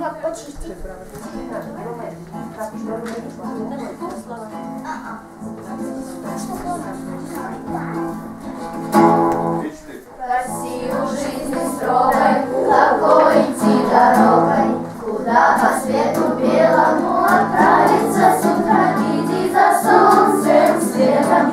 як почистити. Россию жизни строгой, какой идти дорогой, Куда по свету белому отправиться с утра, Иди за солнцем светом,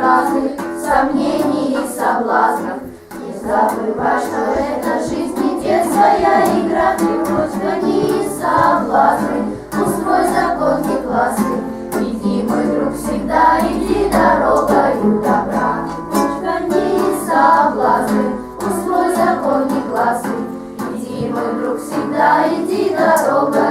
разных сомнений и соблазнов. Не забывай, что это жизнь не детская игра, прибудь гони и соблазны, устрой закон не классный. Иди, мой друг, всегда иди дорогою добра. Будь гони и устрой закон не классный. Иди, мой друг, всегда иди дорогою